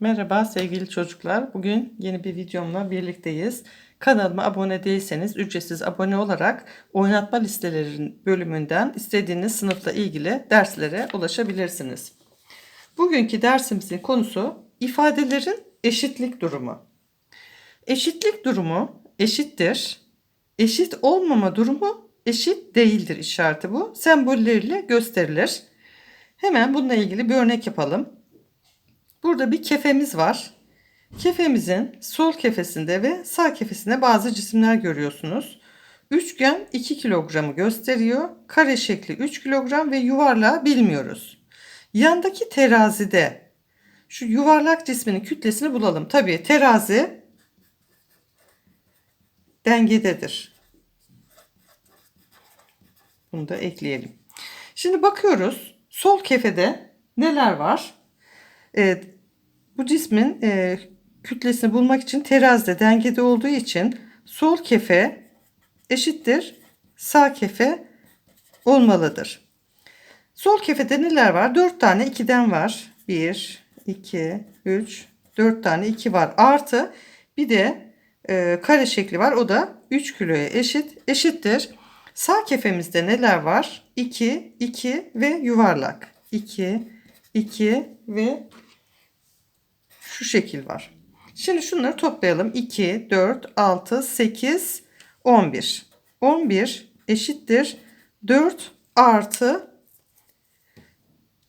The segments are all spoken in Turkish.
Merhaba sevgili çocuklar. Bugün yeni bir videomla birlikteyiz. Kanalıma abone değilseniz ücretsiz abone olarak oynatma listelerin bölümünden istediğiniz sınıfla ilgili derslere ulaşabilirsiniz. Bugünkü dersimizin konusu ifadelerin eşitlik durumu. Eşitlik durumu eşittir. Eşit olmama durumu eşit değildir işareti bu. Sembolleriyle gösterilir. Hemen bununla ilgili bir örnek yapalım. Burada bir kefemiz var. Kefemizin sol kefesinde ve sağ kefesinde bazı cisimler görüyorsunuz. Üçgen 2 kilogramı gösteriyor. Kare şekli 3 kilogram ve yuvarlağı bilmiyoruz. Yandaki terazide şu yuvarlak cisminin kütlesini bulalım. Tabii terazi dengededir. Bunu da ekleyelim. Şimdi bakıyoruz. Sol kefede neler var? Evet, bu cismin e, kütlesini bulmak için terazide dengede olduğu için sol kefe eşittir sağ kefe olmalıdır. Sol kefede neler var? 4 tane 2'den var. 1, 2, 3, 4 tane 2 var. Artı bir de e, kare şekli var. O da 3 kiloya eşit. Eşittir. Sağ kefemizde neler var? 2, 2 ve yuvarlak. 2, 2 ve şu şekil var. Şimdi şunları toplayalım. 2, 4, 6, 8, 11. 11 eşittir 4 artı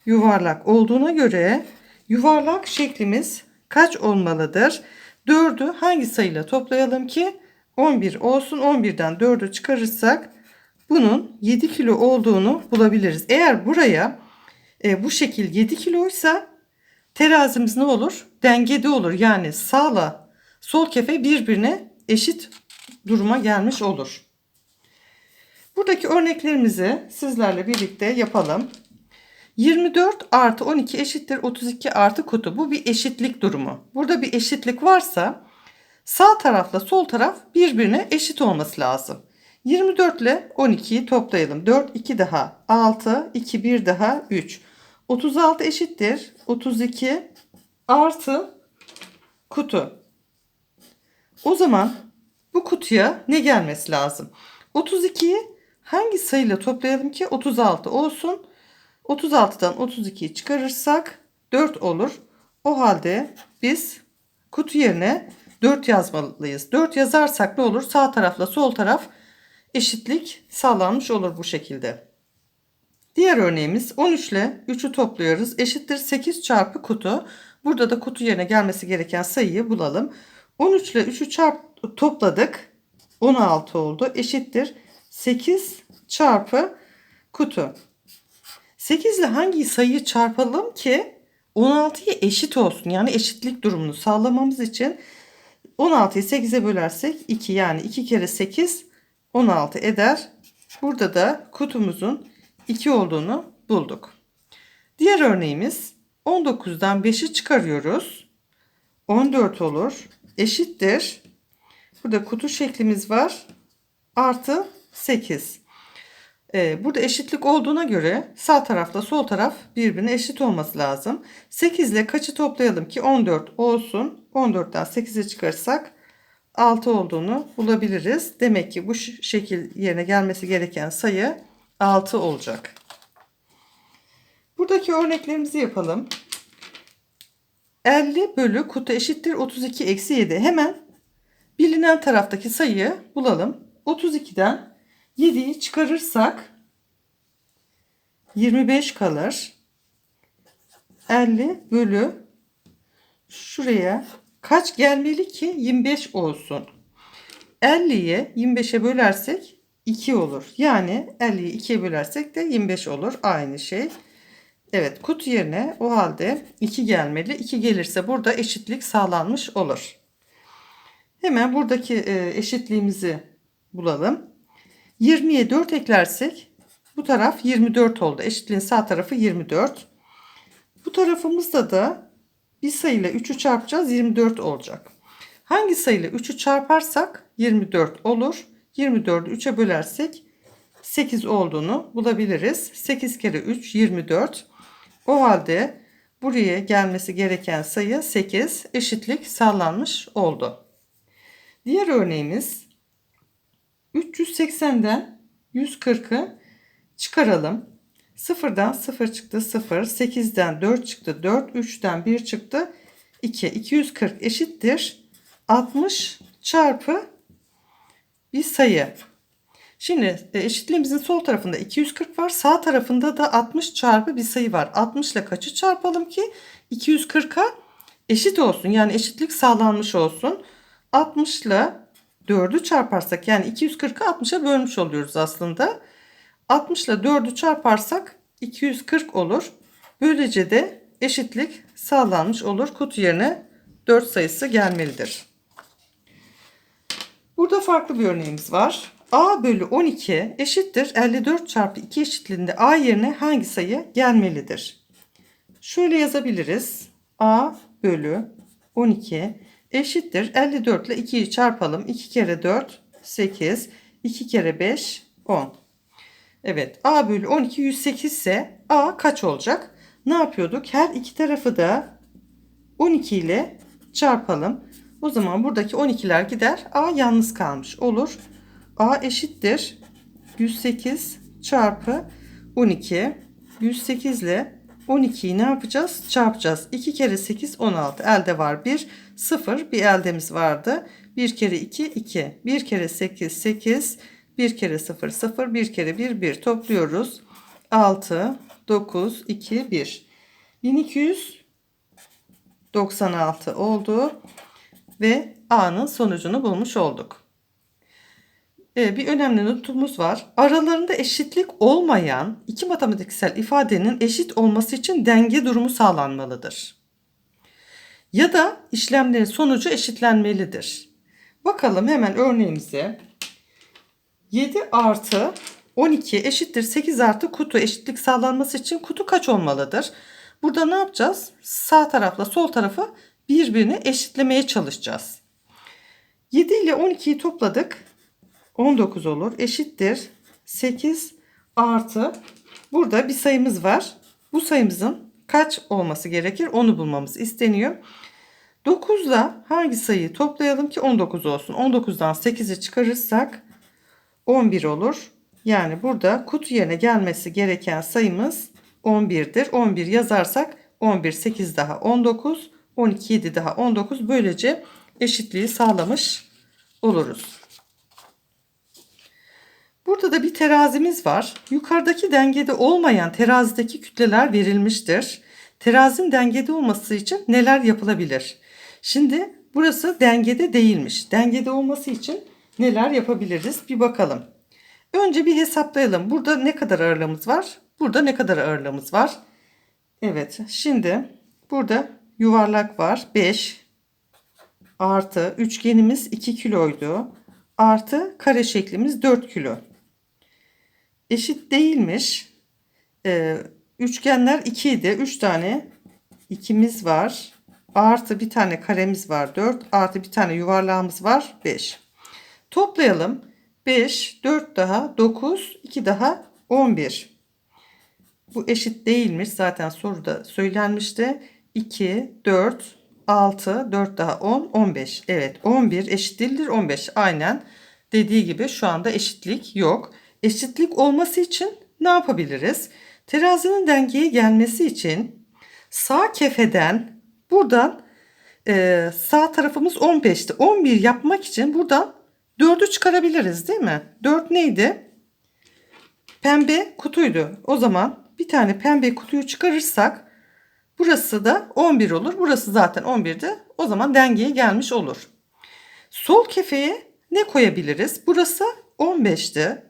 yuvarlak olduğuna göre yuvarlak şeklimiz kaç olmalıdır? 4'ü hangi sayıyla toplayalım ki 11 olsun. 11'den 4'ü çıkarırsak bunun 7 kilo olduğunu bulabiliriz. Eğer buraya e, bu şekil 7 kiloysa terazimiz ne olur? Dengede olur. Yani sağla sol kefe birbirine eşit duruma gelmiş olur. Buradaki örneklerimizi sizlerle birlikte yapalım. 24 artı 12 eşittir 32 artı kutu. Bu bir eşitlik durumu. Burada bir eşitlik varsa sağ tarafla sol taraf birbirine eşit olması lazım. 24 ile 12'yi toplayalım. 4, 2 daha 6, 2, 1 daha 3. 36 eşittir 32 artı kutu. O zaman bu kutuya ne gelmesi lazım? 32'yi hangi sayıyla toplayalım ki 36 olsun? 36'dan 32'yi çıkarırsak 4 olur. O halde biz kutu yerine 4 yazmalıyız. 4 yazarsak ne olur? Sağ tarafla sol taraf eşitlik sağlanmış olur bu şekilde. Diğer örneğimiz 13 ile 3'ü topluyoruz. Eşittir 8 çarpı kutu. Burada da kutu yerine gelmesi gereken sayıyı bulalım. 13 ile 3'ü çarp topladık. 16 oldu. Eşittir 8 çarpı kutu. 8 ile hangi sayıyı çarpalım ki 16'ya eşit olsun. Yani eşitlik durumunu sağlamamız için 16'yı 8'e bölersek 2 yani 2 kere 8 16 eder. Burada da kutumuzun 2 olduğunu bulduk. Diğer örneğimiz 19'dan 5'i çıkarıyoruz. 14 olur. Eşittir. Burada kutu şeklimiz var. Artı 8. Ee, burada eşitlik olduğuna göre sağ tarafla sol taraf birbirine eşit olması lazım. 8 ile kaçı toplayalım ki 14 olsun. 14'ten 8'e çıkarsak 6 olduğunu bulabiliriz. Demek ki bu şekil yerine gelmesi gereken sayı 6 olacak. Buradaki örneklerimizi yapalım. 50 bölü kutu eşittir 32 eksi 7. Hemen bilinen taraftaki sayıyı bulalım. 32'den 7'yi çıkarırsak 25 kalır. 50 bölü şuraya kaç gelmeli ki 25 olsun. 50'yi 25'e bölersek 2 olur. Yani 50'yi 2'ye bölersek de 25 olur. Aynı şey. Evet kutu yerine o halde 2 gelmeli. 2 gelirse burada eşitlik sağlanmış olur. Hemen buradaki e, eşitliğimizi bulalım. 20'ye 4 eklersek bu taraf 24 oldu. Eşitliğin sağ tarafı 24. Bu tarafımızda da bir sayıyla 3'ü çarpacağız 24 olacak. Hangi sayıyla 3'ü çarparsak 24 olur. 24'ü 3'e bölersek 8 olduğunu bulabiliriz. 8 kere 3 24. O halde Buraya gelmesi gereken sayı 8. Eşitlik sağlanmış oldu. Diğer örneğimiz 380'den 140'ı çıkaralım. 0'dan 0 çıktı 0, 8'den 4 çıktı 4, 3'ten 1 çıktı 2. 240 eşittir 60 çarpı bir sayı. Şimdi e, eşitliğimizin sol tarafında 240 var. Sağ tarafında da 60 çarpı bir sayı var. 60 ile kaçı çarpalım ki 240'a eşit olsun. Yani eşitlik sağlanmış olsun. 60 ile 4'ü çarparsak yani 240'ı 60'a bölmüş oluyoruz aslında. 60 ile 4'ü çarparsak 240 olur. Böylece de eşitlik sağlanmış olur. Kutu yerine 4 sayısı gelmelidir. Burada farklı bir örneğimiz var. A bölü 12 eşittir 54 çarpı 2 eşitliğinde A yerine hangi sayı gelmelidir? Şöyle yazabiliriz. A bölü 12 eşittir 54 ile 2'yi çarpalım. 2 kere 4 8 2 kere 5 10. Evet A bölü 12 108 ise A kaç olacak? Ne yapıyorduk? Her iki tarafı da 12 ile çarpalım. O zaman buradaki 12'ler gider. A yalnız kalmış olur. A eşittir 108 çarpı 12. 108 ile 12'yi ne yapacağız? Çarpacağız. 2 kere 8 16. Elde var 1. 0 bir eldemiz vardı. 1 kere 2 2. 1 kere 8 8. 1 kere 0 0. 1 kere 1 1. Topluyoruz. 6 9 2 1. 1296 oldu. Ve A'nın sonucunu bulmuş olduk. Ee, bir önemli notumuz var. Aralarında eşitlik olmayan iki matematiksel ifadenin eşit olması için denge durumu sağlanmalıdır. Ya da işlemlerin sonucu eşitlenmelidir. Bakalım hemen örneğimize. 7 artı 12 eşittir 8 artı kutu eşitlik sağlanması için kutu kaç olmalıdır? Burada ne yapacağız? Sağ tarafla sol tarafı birbirini eşitlemeye çalışacağız. 7 ile 12'yi topladık. 19 olur. Eşittir. 8 artı. Burada bir sayımız var. Bu sayımızın kaç olması gerekir? Onu bulmamız isteniyor. 9 ile hangi sayıyı toplayalım ki 19 olsun? 19'dan 8'i çıkarırsak 11 olur. Yani burada kutu yerine gelmesi gereken sayımız 11'dir. 11 yazarsak 11 8 daha 19 12 7 daha 19 böylece eşitliği sağlamış oluruz. Burada da bir terazimiz var. Yukarıdaki dengede olmayan terazideki kütleler verilmiştir. Terazinin dengede olması için neler yapılabilir? Şimdi burası dengede değilmiş. Dengede olması için neler yapabiliriz? Bir bakalım. Önce bir hesaplayalım. Burada ne kadar ağırlığımız var? Burada ne kadar ağırlığımız var? Evet. Şimdi burada yuvarlak var. 5 artı üçgenimiz 2 kiloydu. Artı kare şeklimiz 4 kilo. Eşit değilmiş. Ee, üçgenler 2 idi. 3 tane ikimiz var. Artı bir tane karemiz var 4. Artı bir tane yuvarlağımız var 5. Toplayalım. 5, 4 daha 9, 2 daha 11. Bu eşit değilmiş. Zaten soruda söylenmişti. 2, 4, 6, 4 daha 10, 15. Evet 11 eşit değildir 15. Aynen dediği gibi şu anda eşitlik yok. Eşitlik olması için ne yapabiliriz? Terazinin dengeye gelmesi için sağ kefeden buradan e, sağ tarafımız 15'ti. 11 yapmak için buradan 4'ü çıkarabiliriz değil mi? 4 neydi? Pembe kutuydu. O zaman bir tane pembe kutuyu çıkarırsak burası da 11 olur. Burası zaten 11'di. O zaman dengeye gelmiş olur. Sol kefeye ne koyabiliriz? Burası 15'ti.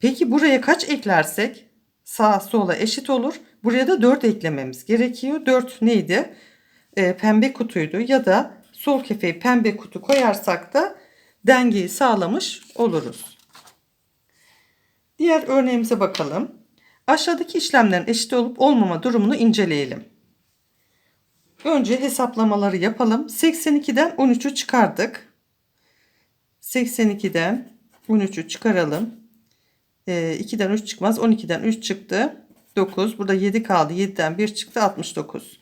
Peki buraya kaç eklersek sağ sola eşit olur. Buraya da 4 eklememiz gerekiyor. 4 neydi? E, pembe kutuydu ya da sol kefeyi pembe kutu koyarsak da dengeyi sağlamış oluruz. Diğer örneğimize bakalım. Aşağıdaki işlemlerin eşit olup olmama durumunu inceleyelim. Önce hesaplamaları yapalım. 82'den 13'ü çıkardık. 82'den 13'ü çıkaralım. 2'den ee, 3 çıkmaz. 12'den 3 çıktı. 9. Burada 7 kaldı. 7'den 1 çıktı. 69.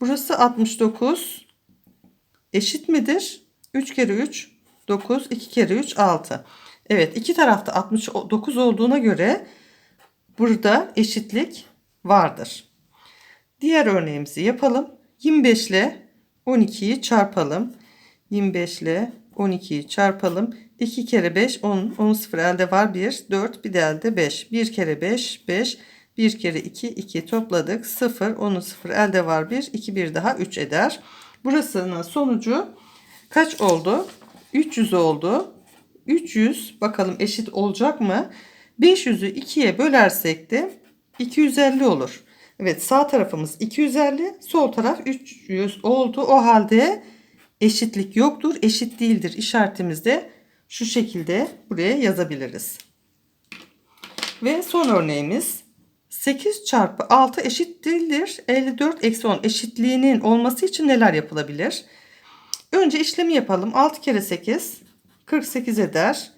Burası 69 eşit midir? 3 kere 3 9 2 kere 3 6. Evet iki tarafta 69 olduğuna göre burada eşitlik vardır. Diğer örneğimizi yapalım. 25 ile 12'yi çarpalım. 25 ile 12'yi çarpalım. 2 kere 5 10. 10 sıfır elde var 1. 4 bir de elde 5. 1 kere 5 5. 1 kere 2 2 topladık. 0 10'un sıfır elde var 1. 2 bir daha 3 eder. Burasının sonucu kaç oldu? 300 oldu. 300 bakalım eşit olacak mı? 500'ü 2'ye bölersek de 250 olur. Evet sağ tarafımız 250 sol taraf 300 oldu. O halde eşitlik yoktur. Eşit değildir işaretimizi de şu şekilde buraya yazabiliriz. Ve son örneğimiz 8 çarpı 6 eşit değildir. 54 eksi 10 eşitliğinin olması için neler yapılabilir? Önce işlemi yapalım. 6 kere 8 48 eder.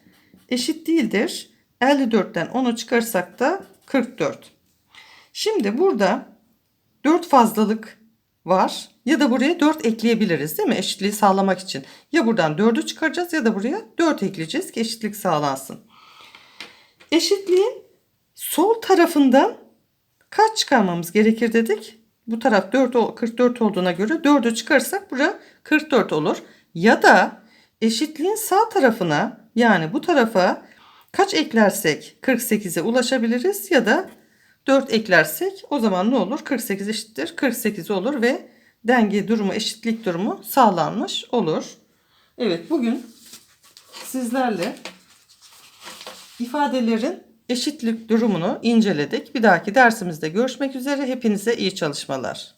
Eşit değildir. 54'ten 10'u çıkarsak da 44. Şimdi burada 4 fazlalık var. Ya da buraya 4 ekleyebiliriz değil mi? Eşitliği sağlamak için. Ya buradan 4'ü çıkaracağız ya da buraya 4 ekleyeceğiz ki eşitlik sağlansın. Eşitliğin sol tarafından kaç çıkarmamız gerekir dedik? Bu taraf 4 ol- 44 olduğuna göre 4'ü çıkarırsak bura 44 olur. Ya da eşitliğin sağ tarafına yani bu tarafa kaç eklersek 48'e ulaşabiliriz ya da 4 eklersek o zaman ne olur? 48 eşittir 48 olur ve denge durumu eşitlik durumu sağlanmış olur. Evet bugün sizlerle ifadelerin eşitlik durumunu inceledik. Bir dahaki dersimizde görüşmek üzere. Hepinize iyi çalışmalar.